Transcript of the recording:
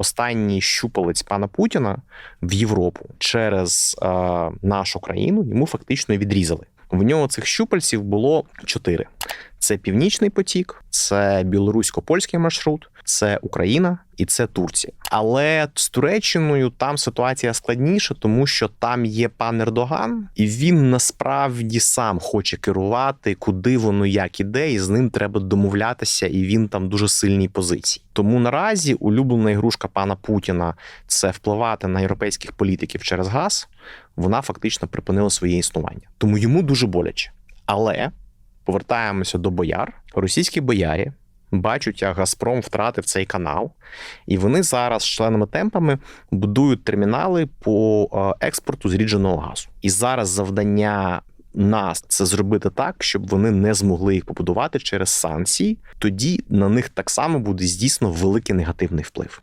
останній щупалець пана Путіна в Європу через е, нашу країну йому фактично відрізали. В нього цих щупальців було чотири: це Північний потік, це білорусько-польський маршрут, це Україна і це Турція. Але з Туреччиною там ситуація складніша, тому що там є пан Ердоган, і він насправді сам хоче керувати, куди воно як іде, і з ним треба домовлятися, і він там дуже сильній позиції. Тому наразі улюблена ігрушка пана Путіна це впливати на європейських політиків через газ. Вона фактично припинила своє існування. Тому йому дуже боляче. Але повертаємося до бояр. Російські боярі бачать, як Газпром втратив цей канал, і вони зараз членими темпами будують термінали по е, експорту зрідженого газу. І зараз завдання. Нас це зробити так, щоб вони не змогли їх побудувати через санкції. Тоді на них так само буде здійснено великий негативний вплив.